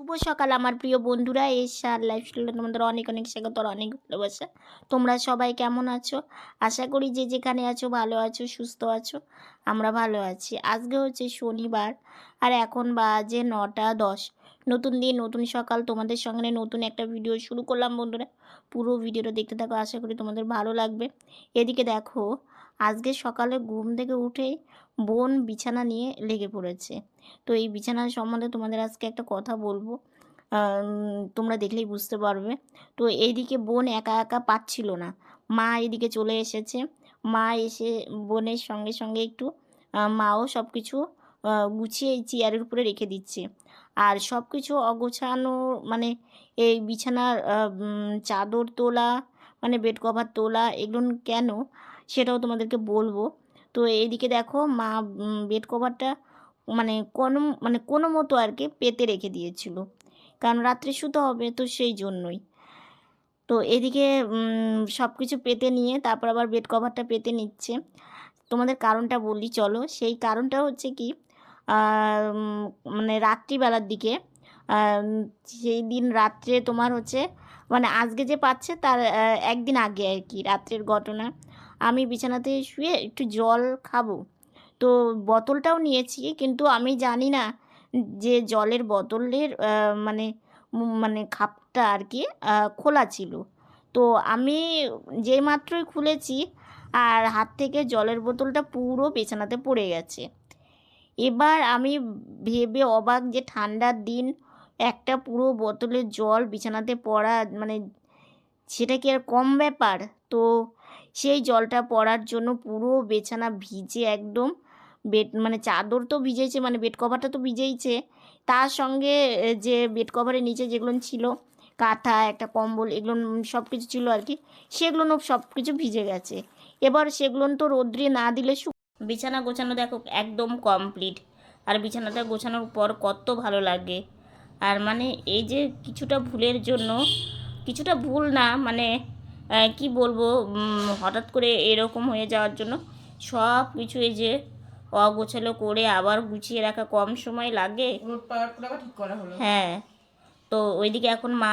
শুভ সকাল, আমার প্রিয় বন্ধুরা। এসার লাইফস্টাইলে তোমাদের অনেক অনেক স্বাগত অনেক ভালোবাসা। তোমরা সবাই কেমন আছো? আশা করি যে যেখানে আছো, ভালো আছো, সুস্থ আছো, আমরা ভালো আছি। আজকে হচ্ছে শনিবার, আর এখন বাজে নটা দশ। নতুন দিন, নতুন সকাল, তোমাদের সঙ্গে নতুন একটা ভিডিও শুরু করলাম, বন্ধুরা। পুরো ভিডিওটা দেখতে থাকো, আশা করি তোমাদের ভালো লাগবে। এদিকে দেখো আজকে সকালে ঘুম থেকে উঠেই বোন বিছানা নিয়ে লেগে পড়েছে। তো এই বিছানার সম্বন্ধে তোমাদের আজকে একটা কথা বলব। তোমরা দেখলেই বুঝতে পারবে। তো এইদিকে বোন একা একা পাচ্ছিল না। মা এদিকে চলে এসেছে। মা এসে বোনের সঙ্গে সঙ্গে একটু মাও সব কিছু গুছিয়ে এই চেয়ারের উপরে রেখে দিচ্ছে। আর সব কিছু অগোছানো মানে এই বিছানার চাদর তোলা মানে বেড কভার তোলা, এগুলো কেন সেটাও তোমাদেরকে বলব। তো এইদিকে দেখো মা বেড কভারটা মানে কোনো মানে কোনো মতো আর কি পেতে রেখে দিয়েছিল। কারণ রাত্রে শুতে হবে তো সেই জন্যই। তো এদিকে সব কিছু পেতে নিয়ে তারপর আবার বেড কভারটা পেতে নিচ্ছে। তোমাদের কারণটা বলি, চলো। সেই কারণটা হচ্ছে কি মানে রাত্রিবেলার দিকে সেই দিন রাত্রে তোমার হচ্ছে মানে আজকে যে পাচ্ছে তার একদিন আগে আর কি রাত্রের ঘটনা। আমি বিছানাতে শুয়ে একটু জল খাব। তো বোতলটাও নিয়েছি, কিন্তু আমি জানি না যে জলের বোতলের মানে মানে খাপটা আর কি খোলা ছিল। তো আমি যেই মাত্রই খুলেছি আর হাত থেকে জলের বোতলটা পুরো বিছানাতে পড়ে গেছে। এবার আমি ভেবে অবাক যে ঠান্ডার দিন, একটা পুরো বোতলের জল বিছানাতে পড়া মানে সেটা কি আর কম ব্যাপার? তো সেই জলটা পড়ার জন্য পুরো বিছানা ভিজে একদম বেড মানে চাদর তো ভিজেছে মানে বেড কভারটা তো ভিজেইছে। তার সঙ্গে যে বেড কভারের নিচে যেগুলো ছিল, কাঁথা, একটা কম্বল, এগুলো সব কিছু ছিল আর কি, সেগুলো সব কিছু ভিজে গেছে। এবার সেগুলো তো রোদ্রে না দিলে বিছানা গোছানো দেখো একদম কমপ্লিট আর বিছানাটা গোছানোর পর কত ভালো লাগে। আর মানে এই যে কিছুটা ভুলের জন্য, কিছুটা ভুল না মানে কি বলব হঠাৎ করে এরকম হয়ে যাওয়ার জন্য সব কিছু এই যে অগোছালো করে আবার গুছিয়ে রাখা কম সময় লাগে। হ্যাঁ তো ওইদিকে এখন মা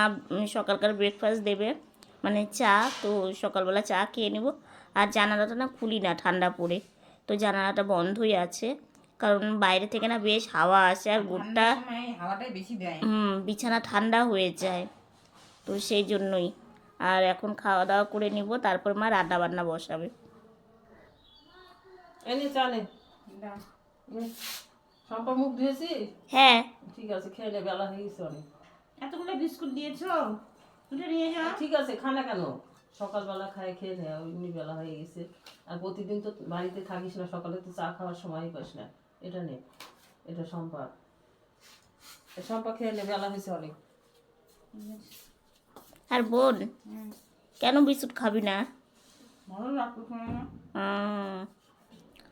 সকালকার ব্রেকফাস্ট দেবে মানে চা তো সকালবেলা চা খেয়ে নেব। আর জানালাটা না খুলি না ঠান্ডা পড়ে তো জানালাটা বন্ধই আছে। কারণ বাইরে থেকে না বেশ হাওয়া আসে আর গোটা হাওয়াটাই বেশি দেয়। হুম বিছানা ঠান্ডা হয়ে যায় তো সেই জন্যই। আর এখন খাওয়া দাওয়া করে নিব তারপর মা রান্না বান্না বসাবে এনে চলে সম্পা মুখ ধুয়েছি হ্যাঁ। ঠিক আছে খেয়ে নে বেলা হয়ে গেছে অনেক। এতগুলো বিস্কুট দিয়েছ? তুলে নিয়ে যাও। ঠিক আছে খানা কেন? সকালবেলা খায় খেয়ে নে এমনি বেলা হয়ে গেছে। আর প্রতিদিন তো বাড়িতে থাকিস না সকালে তো চা খাওয়ার সময় পাস না। এটা নে এটা সম্পা এ সম্পা খেয়ে নে বেলা হয়েছে অনেক। আর বোন? কেন বিস্কুট খাবি না?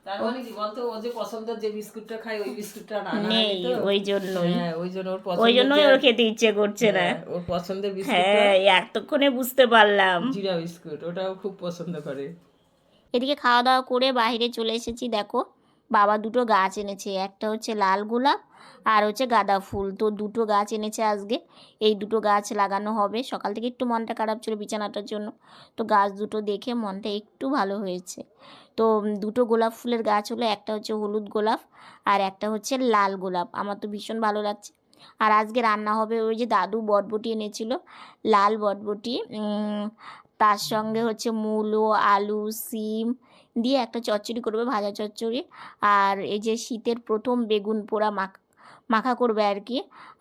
তার মানে কি বলতো ও যে পছন্দের যে বিস্কুটটা খায় ওই বিস্কুটটা না নেই ওই জন্যই। হ্যাঁ ওই জন্য ওর ওই জন্যই ওর খেতে ইচ্ছে করছে না। হ্যাঁ, ওর পছন্দের বিস্কুট হ্যাঁ এতক্ষণে বুঝতে পারলাম। জিরা বিস্কুট ওটাও খুব পছন্দ করে। এদিকে খাওয়া দাওয়া করে বাইরে চলে এসেছি দেখো। বাবা দুটো গাছ এনেছে, একটা হচ্ছে লাল গোলাপ আর হচ্ছে গাঁদা ফুল। তো দুটো গাছ এনেছে আজকে, এই দুটো গাছ লাগানো হবে। সকাল থেকে একটু মনটা খারাপ ছিল বিছানাটার জন্য। তো গাছ দুটো দেখে মনটা একটু ভালো হয়েছে। তো দুটো গোলাপ ফুলের গাছ হলো, একটা হচ্ছে হলুদ গোলাপ আর একটা হচ্ছে লাল গোলাপ। আমার তো ভীষণ ভালো লাগছে। আর আজকে রান্না হবে ওই যে দাদু বটবটি এনেছিল, লাল বটবটি। তার সঙ্গে হচ্ছে মূলো, আলু, সিম দিয়ে একটা চচ্চড়ি করবে, ভাজা চচ্চড়ি। আর এই যে শীতের প্রথম বেগুন পোড়া মাখা মাখা করবে আর কি।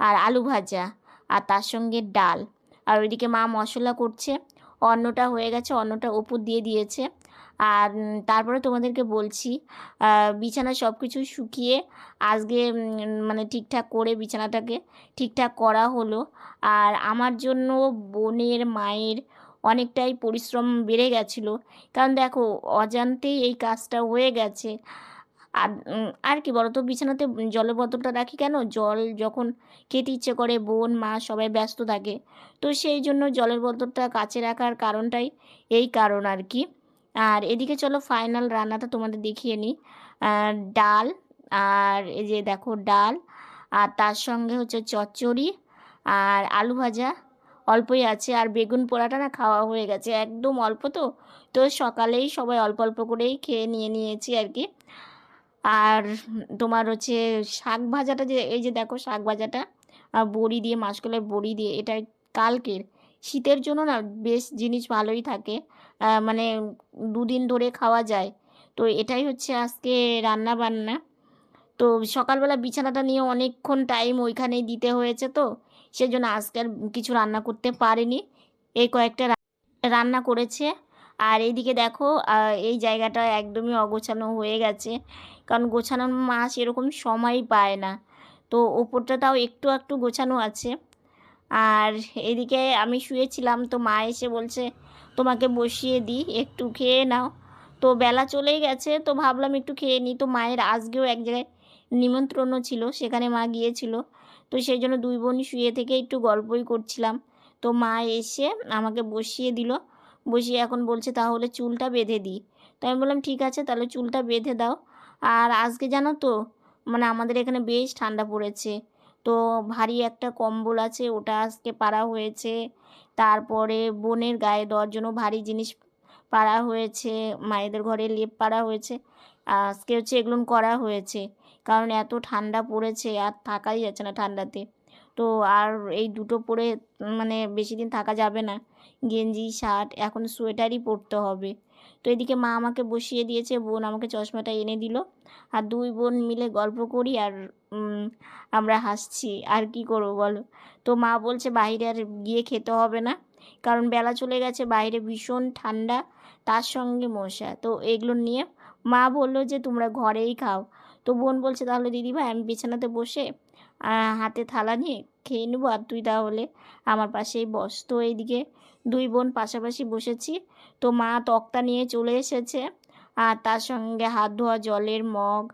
আর আলু ভাজা, আর তার সঙ্গে ডাল। আর ওইদিকে মা মশলা করছে, অন্নটা হয়ে গেছে, অন্নটা ওপর দিয়ে দিয়েছে। আর তারপরে তোমাদেরকে বলছি বিছানা সব কিছু শুকিয়ে আজকে মানে ঠিকঠাক করে বিছানাটাকে ঠিকঠাক করা হলো। আর আমার জন্য বোনের, মায়ের অনেকটাই পরিশ্রম বেড়ে গেছিল। কারণ দেখো, অজান্তেই এই কাজটা হয়ে গেছে। আর আর কি বলতো, বিছানাতে জলের বোতলটা রাখি কেন? জল যখন খেতে ইচ্ছে করে, বোন, মা সবাই ব্যস্ত থাকে। তো সেই জন্য জলের বোতলটা কাছে রাখার কারণটাই এই কারণ আর কি। আর এদিকে চলো ফাইনাল রান্নাটা তোমাদের দেখিয়ে নিই। ডাল, আর এই যে দেখো, ডাল, আর তার সঙ্গে হচ্ছে চচ্চড়ি, আর আলু ভাজা অল্পই আছে। আর বেগুন পোড়াটা না খাওয়া হয়ে গেছে। একদম অল্প তো। তো সকালেই সবাই অল্প অল্প করেই খেয়ে নিয়ে নিয়েছি আর কি আর তোমার হচ্ছে শাক ভাজাটা যে, এই যে দেখো শাক ভাজাটা বড়ি দিয়ে মাসকলাইয়ের বড়ি দিয়ে, এটা কালকের। শীতের জন্য না বেশ জিনিস ভালোই থাকে। মানে দুদিন ধরে খাওয়া যায়। তো এটাই হচ্ছে আজকে রান্না বান্না। তো সকালবেলা বিছানাটা নিয়ে অনেকক্ষণ টাইম ওইখানেই দিতে হয়েছে তো। সেজন্য আজকে কিছু রান্না করতে পারিনি। এই কয়েকটা রান্না করেছে। আর এইদিকে দেখো এই জায়গাটা একদমই অগোছানো হয়ে গেছে। কারণ গোছানোর মা এরকম সময় পায় না। তো ওপরটা তাও একটু একটু গোছানো আছে। আর এদিকে আমি শুয়েছিলাম, তো মা এসে বলছে, তোমাকে বসিয়ে দিই একটু খেয়ে নাও। তো বেলা চলেই গেছে, তো ভাবলাম একটু খেয়ে নিই তো মায়ের আজকেও এক জায়গায় নিমন্ত্রণও ছিল, সেখানে মা গিয়েছিল। তো সেই জন্য দুই বোন শুয়ে থেকে একটু গল্পই করছিলাম। তো মা এসে আমাকে বসিয়ে দিল। বসিয়ে এখন বলছে, তাহলে চুলটা বেঁধে দিই। তো আমি বললাম, ঠিক আছে, তাহলে চুলটা বেঁধে দাও। আর আজকে জানো তো মানে আমাদের এখানে বেশ ঠান্ডা পড়েছে। তো ভারী একটা কম্বল আছে, ওটা আজকে পাড়া হয়েছে। তারপরে বোনের গায়ে দেওয়ার জন্য ভারী জিনিস পাড়া হয়েছে, মায়েদের ঘরে লেপ পাড়া হয়েছে। আজকে হচ্ছে এগুলো করা হয়েছে। কারণ এত ঠান্ডা পড়েছে আর থাকাই যাচ্ছে না ঠান্ডাতে। তো আর এই দুটো পরে মানে বেশি দিন থাকা যাবে না। গেঞ্জি, শার্ট, এখন সোয়েটারই পরতে হবে। তো এদিকে মা আমাকে বসিয়ে দিয়েছে, বোন আমাকে চশমাটা এনে দিল। আর দুই বোন মিলে গল্প করি আর আমরা হাসছি। আর কি করব বলো? তো মা বলছে বাইরে আর গিয়ে খেতে হবে না, কারণ বেলা চলে গেছে, বাইরে ভীষণ ঠান্ডা। তার সঙ্গে মশা। তো এগুলো নিয়ে মা বলল যে তোমরা ঘরেই খাও। তো বোন বলছে, তাহলে দিদিভাই, আমি বিছানাতে বসে হাতে থালা নিয়ে খেয়ে নেব আর তুই তাহলে আমার পাশেই বস। তো এইদিকে দুই বোন পাশাপাশি বসেছি। তো মা তক্তা নিয়ে চলে এসেছে, আর তার সঙ্গে হাত ধোয়া, জলের মগ,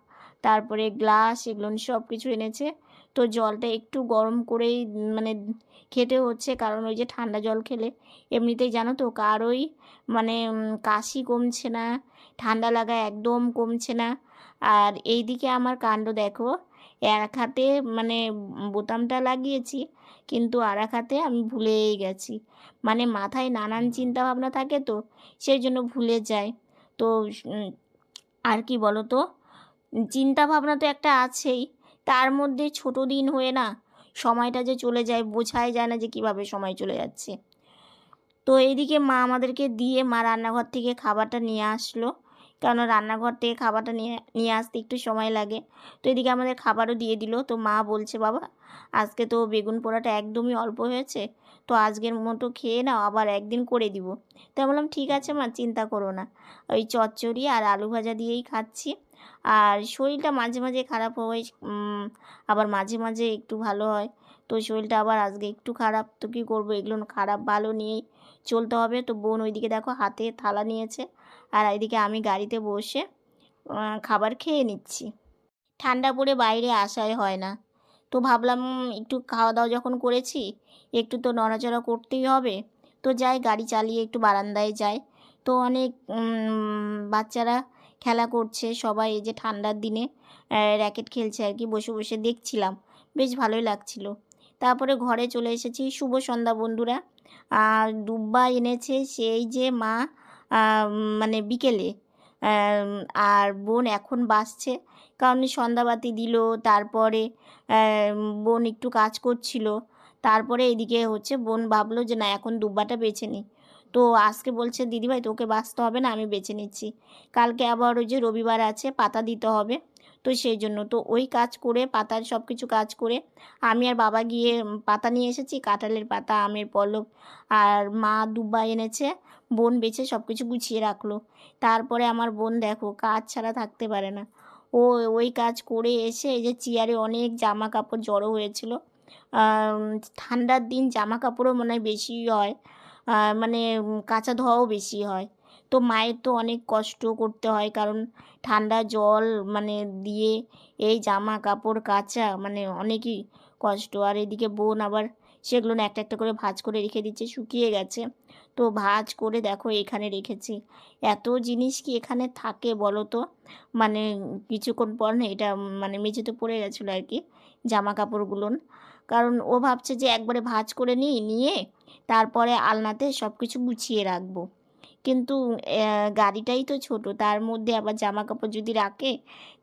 তারপরে গ্লাস, এগুলো সব কিছু এনেছে। তো জলটা একটু গরম করেই মানে খেতে হচ্ছে, কারণ ওই যে ঠান্ডা জল খেলে এমনিতেই জানো তো কারোই মানে কাশি কমছে না, ঠান্ডা লাগা একদম কমছে না। আর এই দিকে আমার কাণ্ড দেখো এক হাতে মানে বোতামটা লাগিয়েছি কিন্তু আর এক হাতে আমি ভুলেই গেছি। মানে মাথায় নানান চিন্তা ভাবনা থাকে তো সেই জন্য ভুলে যায় তো আর কি বলো তো চিন্তা ভাবনা তো একটা আছেই তার মধ্যে ছোট দিন হয়ে না সময়টা যে চলে যায় বোঝাই যায় না যে কীভাবে সময় চলে যাচ্ছে। তো এইদিকে মা আমাদেরকে দিয়ে মা রান্নাঘর থেকে খাবারটা নিয়ে আসলো। কারণ রান্নাঘর থেকে খাবারটা নিয়ে নিয়ে আসতে একটু সময় লাগে। তো এদিকে আমাদের খাবারও দিয়ে দিল। তো মা বলছে, বাবা, আজকে তো বেগুন পোড়াটা একদমই অল্প হয়েছে। তো আজকের মতো খেয়ে নাও, আবার একদিন করে দিব। তো বললাম, ঠিক আছে মা, চিন্তা করো না। ওই চচ্চড়ি আর আলু ভাজা দিয়েই খাচ্ছি। আর শরীরটা মাঝে মাঝে খারাপ হয় আবার মাঝে মাঝে একটু ভালো হয়। তো শরীরটা আবার আজকে একটু খারাপ। তো কী করব? এগুলো খারাপ ভালো নিয়েই চলতে হবে। তো বোন ওইদিকে দেখো, হাতে থালা নিয়েছে। আর এদিকে আমি গাড়িতে বসে খাবার খেয়ে নিচ্ছি। ঠান্ডা পড়ে বাইরে আসাই হয় না। তো ভাবলাম একটু খাওয়া দাওয়া যখন করেছি, একটু তো নড়াচড়া করতেই হবে। তো যাই, গাড়ি চালিয়ে একটু বারান্দায় যাই। তো অনেক বাচ্চারা খেলা করছে, সবাই এই যে ঠান্ডার দিনে র্যাকেট খেলছে আর কি, বসে বসে দেখছিলাম। বেশ ভালোই লাগছিল। তারপরে ঘরে চলে এসেছি। শুভ সন্ধ্যা বন্ধুরা। আর দুব্বা এনেছে, সেই যে মা মানে বিকেলে। আর বোন এখন বাসছে। কারণ সন্ধ্যাবাতি দিল, তারপরে বোন একটু কাজ করছিল। তারপরে এদিকে হচ্ছে বোন ভাবলো যে না, এখন দুব্বাটা বেছে নিই। তো আজকে বলছে, দিদিভাই, তোকে বাঁচতে হবে না, আমি বেছে নিচ্ছি। কালকে আবার ওই যে রবিবার আছে, পাতা দিতে হবে। তো সেই জন্য। তো ওই কাজ করে, পাতার সব কিছু কাজ করে আমি আর বাবা গিয়ে পাতা নিয়ে এসেছি, কাঁঠালের পাতা, আমের পল্লব আর মা দুব্বা এনেছে, বোন বেছে সব কিছু গুছিয়ে রাখল। তারপরে আমার বোন দেখো কাজ ছাড়া থাকতে পারে না। ও ওই কাজ করে এসে এই যে চেয়ারে অনেক জামা কাপড় জড়ো হয়েছিল। ঠান্ডার দিন জামা কাপড়ও মনে হয় বেশি হয় মানে কাঁচা ধোয়াও বেশি হয়। তো মায়ের তো অনেক কষ্ট করতে হয়। কারণ ঠান্ডা জল মানে দিয়ে এই জামা কাপড় কাচা মানে অনেকই কষ্ট। আর এদিকে বোন আবার সেগুলো একটা একটা করে ভাজ করে রেখে দিচ্ছে, শুকিয়ে গেছে। তো ভাজ করে দেখো এখানে রেখেছি। এত জিনিস কি এখানে থাকে বলো তো? মানে কিছুক্ষণ পর না এটা মানে মেঝেতে পড়ে গেছিল আর কি জামা কাপড়গুলো। কারণ ও ভাবছে যে একবারে ভাঁজ করে নিই, নিয়ে তারপরে আলনাতে সব কিছু গুছিয়ে রাখব। কিন্তু গাড়িটাই তো ছোট। তার মধ্যে আবার জামা কাপড় যদি রাখে,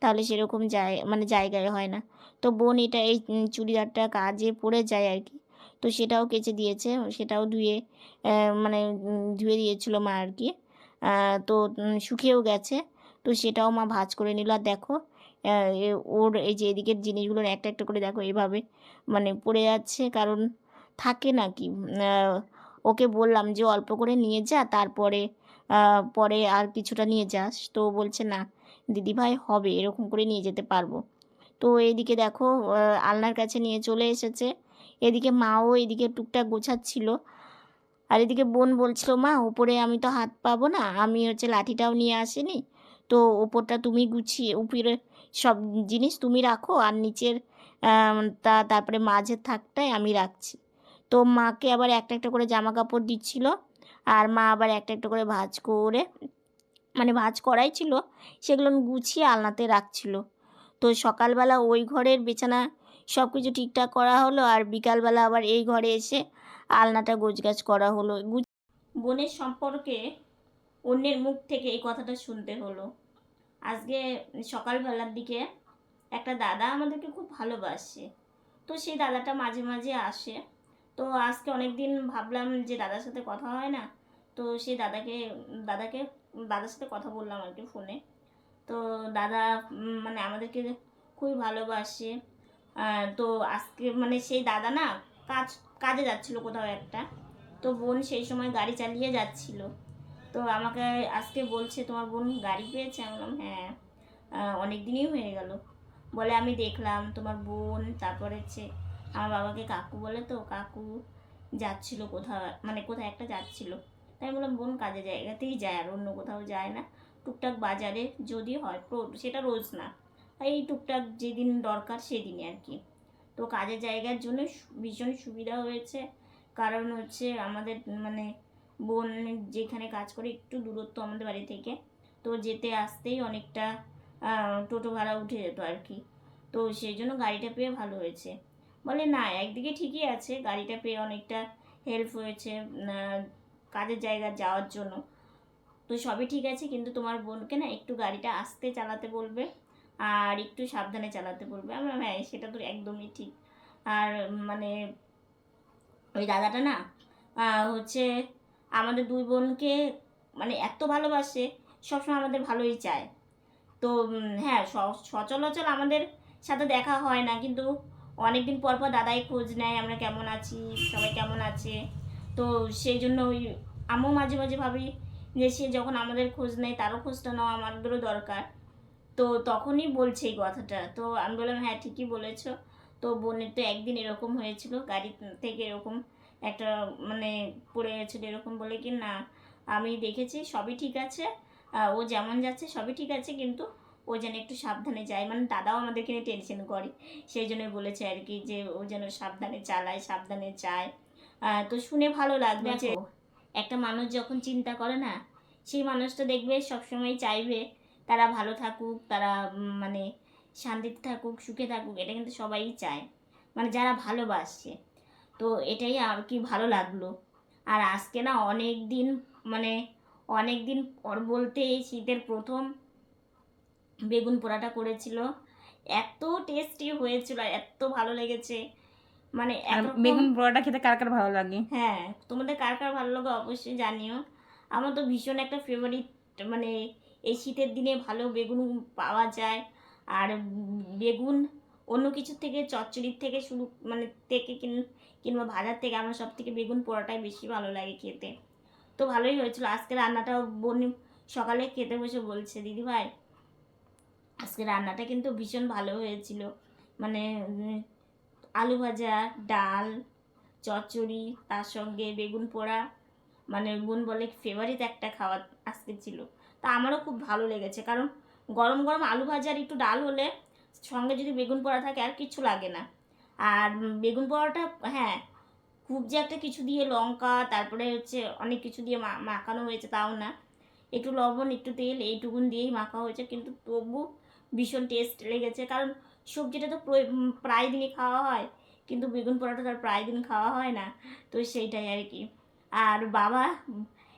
তাহলে সেরকম জায় মানে জায়গায় হয় না। তো বোন এটা এই চুড়িদারটা কাজে পড়ে যায় আর কি। তো সেটাও কেচে দিয়েছে, সেটাও ধুয়ে মানে ধুয়ে দিয়েছিল মা আর কি। তো শুকিয়েও গেছে। তো সেটাও মা ভাঁজ করে নিল। আর দেখো ওর এই যে এদিকের জিনিসগুলো একটা একটা করে দেখো, এভাবে মানে পড়ে যাচ্ছে। কারণ থাকে নাকি ওকে বললাম যে অল্প করে নিয়ে যা, তারপরে পরে আর কিছুটা নিয়ে যাস। তো বলছে, না, দিদিভাই হবে, এরকম করে নিয়ে যেতে পারব। তো এইদিকে দেখো আলনার কাছে নিয়ে চলে এসেছে। এদিকে মাও এদিকে টুকটাক গোছাচ্ছিল। আর এদিকে বোন বলছিল, মা, ওপরে আমি তো হাত পাবো না, আমি হচ্ছে লাঠিটাও নিয়ে আসিনি। তো ওপরটা তুমি গুছিয়ে, উপরে সব জিনিস তুমি রাখো, আর নিচের তা, তারপরে মাঝের থাকটাই আমি রাখছি। তো মাকে আবার একটা একটা করে জামা কাপড় দিচ্ছিল আর মা আবার একটা একটা করে ভাজ করে মানে ভাঁজ করাই ছিল, সেগুলো গুছিয়ে আলনাতে রাখছিল। তো সকালবেলা ওই ঘরের বিছানা সব কিছু ঠিকঠাক করা হলো আর বিকালবেলা আবার এই ঘরে এসে আলনাটা গোছগাছ করা হলো। বোনের সম্পর্কে অন্যের মুখ থেকে এই কথাটা শুনতে হলো। আজকে সকালবেলার দিকে একটা দাদা আমাদেরকে খুব ভালোবাসে। তো সেই দাদাটা মাঝে মাঝে আসে। তো আজকে অনেক দিন ভাবলাম যে দাদার সাথে কথা হয় না, তো সেই দাদাকে দাদাকে, দাদার সাথে কথা বললাম আর কি ফোনে তো দাদা মানে আমাদেরকে খুবই ভালোবাসে। তো আজকে মানে সেই দাদা না কাজ, কাজে যাচ্ছিল কোথাও একটা। তো বোন সেই সময় গাড়ি চালিয়ে যাচ্ছিল। তো আমাকে আজকে বলছে, তোমার বোন গাড়ি পেয়েছে? আমি বললাম হ্যাঁ। অনেক দিনই হয়ে গেল। বলে, আমি দেখলাম তোমার বোন, তারপরে হচ্ছে আমার বাবাকে কাকু বলে তো, কাকু যাচ্ছিল কোথাও মানে কোথায় একটা যাচ্ছিল। তাই বললাম, বোন কাজে জায়গাতেই যায় আর অন্য কোথাও যায় না। টুকটাক বাজারে যদি হয় সেটা রোজ না। এই টুকটাক যেদিন দরকার সেদিনই আর কি। তো কাজের জায়গার জন্য ভীষণ সুবিধা হয়েছে। কারণ হচ্ছে আমাদের মানে বোন যেখানে কাজ করে একটু দূরত্ব আমাদের বাড়ি থেকে। তো যেতে আসতেই অনেকটা টোটো ভাড়া উঠে যেত আর কি। তো সেই জন্য গাড়িটা পেয়ে ভালো হয়েছে। বলে, না, একদিকে ঠিকই আছে, গাড়িটা পেয়ে অনেকটা হেল্প হয়েছে কাজের জায়গা যাওয়ার জন্য। তো সবই ঠিক আছে, কিন্তু তোমার বোনকে না একটু গাড়িটা আস্তে চালাতে বলবে আর একটু সাবধানে চালাতে বলবে। আমরা হ্যাঁ সেটা তো একদমই ঠিক। আর মানে ওই দাদাটা না হচ্ছে আমাদের দুই বোনকে মানে এত ভালোবাসে, সবসময় আমাদের ভালোই চায়। তো হ্যাঁ স- সচরাচর আমাদের সাথে দেখা হয় না, কিন্তু অনেকদিন পর পর দাদাই খোঁজ নেয়, আমরা কেমন আছি, সবাই কেমন আছে। তো সেই জন্য ওই আমিও মাঝে মাঝে ভাবি যে সে যখন আমাদের খোঁজ নেয়, তারও খোঁজটা নেওয়া আমাদেরও দরকার। তো তখনই বলছে এই কথাটা। তো আমি বললাম হ্যাঁ ঠিকই বলেছ। তো বোনের তো একদিন এরকম হয়েছিল, গাড়ি থেকে এরকম একটা মানে পড়ে গেছিল এরকম বলে কি, না, আমি দেখেছি, সবই ঠিক আছে। ও যেমন যাচ্ছে, সবই ঠিক আছে, কিন্তু ও যেন একটু সাবধানে যায়। মানে দাদাও আমাদেরকে নিয়ে টেনশন করে। সেই জন্য বলেছে আর কি যে ও যেন সাবধানে চালায় সাবধানে যায়। তো শুনে ভালো লাগবে যে একটা মানুষ যখন চিন্তা করে না সেই মানুষটা দেখবে সবসময় চাইবে তারা ভালো থাকুক তারা মানে শান্তিতে থাকুক সুখে থাকুক এটা কিন্তু সবাই চায়। মানে যারা ভালোবাসছে তো এটাই আর কি ভালো লাগল। আর আজকে না অনেক দিন মানে অনেক দিন পর বলতে এই শীতের প্রথম বেগুন পোড়াটা করেছিল। এত টেস্টি হয়েছিল এত ভালো লেগেছে। মানে এত বেগুন পোড়াটা খেতে কার কার ভালো লাগে? হ্যাঁ তোমাদের কার কার ভালো লাগে অবশ্যই জানিও। আমার তো ভীষণ একটা ফেভারিট মানে এই শীতের দিনে ভালো বেগুন পাওয়া যায়। আর বেগুন অন্য কিছুর থেকে চচ্চড়ির থেকে শুরু মানে থেকে কিন কিংবা ভাজার থেকে আমার সব থেকে বেগুন পোড়াটাই বেশি ভালো লাগে খেতে। তো ভালোই হয়েছিল। আজকে রান্নাটাও বোন সকালে খেতে বসে বলছে দিদি ভাই আজকে রান্নাটা কিন্তু ভীষণ ভালো হয়েছিল। মানে আলু ভাজা, ডাল, চচ্চড়ি, তার সঙ্গে বেগুন পোড়া মানে বোন বলে ফেভারিট একটা খাবার আজকে ছিল। তা আমারও খুব ভালো লেগেছে, কারণ গরম গরম আলু ভাজা আর একটু ডাল হলে সঙ্গে যদি বেগুন পোড়া থাকে আর কিছু লাগে না। আর বেগুন পোড়াটা হ্যাঁ খুব যে একটা কিছু দিয়ে লঙ্কা, তারপরে হচ্ছে অনেক কিছু দিয়ে মাখানো হয়েছে তাও না। একটু লবণ, একটু তেল, এইটুকুন দিয়েই মাখা হয়েছে, কিন্তু তবু ভীষণ টেস্ট লেগেছে। কারণ সবজিটা তো প্র- প্রায় দিনই খাওয়া হয়, কিন্তু বেগুন পোড়াটা তার প্রায় দিন খাওয়া হয় না। তো সেইটাই আর কি। আর বাবা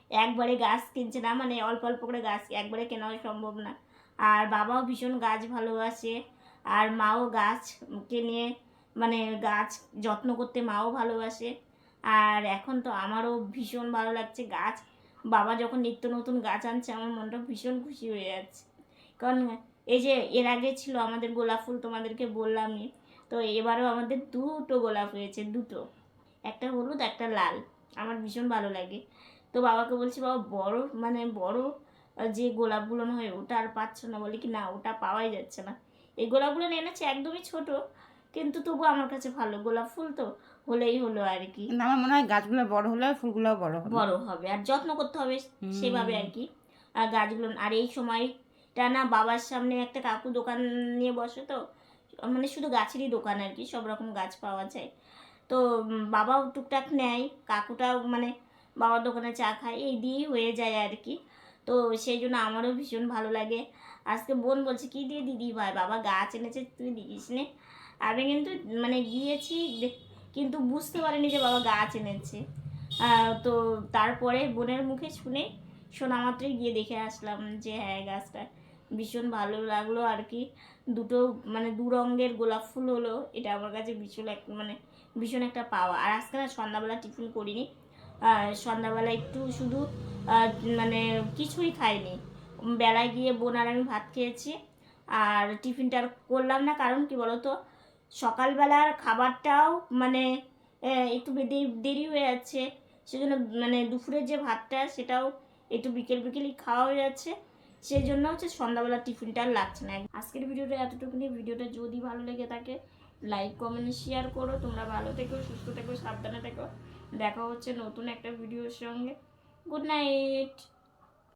একবারে গাছ কিনছে না মানে অল্প অল্প করে গাছ, একবারে কেনাও সম্ভব না। আর বাবাও ভীষণ গাছ ভালোবাসে, আর মাও গাছকে নিয়ে মানে গাছ যত্ন করতে মাও ভালোবাসে। আর এখন তো আমারও ভীষণ ভালো লাগছে গাছ। বাবা যখন নিত্য নতুন গাছ আনছে, আমার মনটা ভীষণ খুশি হয়ে যাচ্ছে। কারণ এই যে এর আগে ছিল আমাদের গোলাপ ফুল তোমাদেরকে বললামই। তো এবারও আমাদের দুটো গোলাপ হয়েছে দুটো। একটা হলুদ একটা লাল। আমার ভীষণ ভালো লাগে। তো বাবাকে বলছি বাবা বড় মানে বড় যে গোলাপগুলো না হয় ওটা আর পাচ্ছ না। বলে কি না ওটা পাওয়াই যাচ্ছে না। এই গোলাপগুলো এনেছে একদমই ছোট কিন্তু তবু আমার কাছে ভালো। গোলাপ ফুল তো হলেই হলো আর কি। আমার মনে হয় গাছগুলো বড় হলে ফুলগুলো বড় হবে। বড় হবে আর যত্ন করতে হবে সেভাবে আর কি। আর গাছগুলো আর এই সময়টা না বাবার সামনে একটা কাকু দোকান নিয়ে বসে তো মানে শুধু গাছেরই দোকান আর কি, সব রকম গাছ পাওয়া যায়। তো বাবাও টুকটাক নেয়, কাকুটাও মানে বাবার দোকানে চা খায়, এই দিয়েই হয়ে যায় আর কি। তো সেই জন্য আমারও ভীষণ ভালো লাগে। আজকে বোন বলছে, কি দিয়ে দিদি ভাই? বাবা গাছ এনেছে, তুই দিস নে। আমি কিন্তু মানে গিয়েছি কিন্তু বুঝতে পারিনি যে বাবা গাছ এনেছে। তো তারপরে বোনের মুখে শুনে শোনা মাত্রই গিয়ে দেখে আসলাম যে হ্যাঁ গাছটা। ভীষণ ভালো লাগল আর কি। দুটো মানে দু রঙের গোলাপ ফুল হলো, এটা আমার কাছে ভীষণ এক মানে ভীষণ একটা পাওয়া। আর আজকে না সন্ধ্যাবেলা টিফিন করিনি। সন্ধ্যাবেলা একটু শুধু মানে কিছুই খাইনি। বেলায় গিয়ে বোন আর আমি ভাত খেয়েছি। আর টিফিনটা করলাম না, কারণ কি বলতো, সকালবেলার খাবারটাও মানে একটু দেরি হয়ে যাচ্ছে। সেজন্য মানে দুপুরের যে ভাতটা, সেটাও একটু বিকেল বিকেলই খাওয়া হয়ে যাচ্ছে। সেই জন্য হচ্ছে সন্ধ্যাবেলা টিফিনটা লাগছে না। আজকের ভিডিওটা এতটুকু নিয়ে ভিডিওটা যদি ভালো লেগে থাকে লাইক কমেন্ট শেয়ার করো। তোমরা ভালো থেকো, সুস্থ থেকো, সাবধানে থেকো। দেখা হচ্ছে নতুন একটা ভিডিওর সঙ্গে। Good night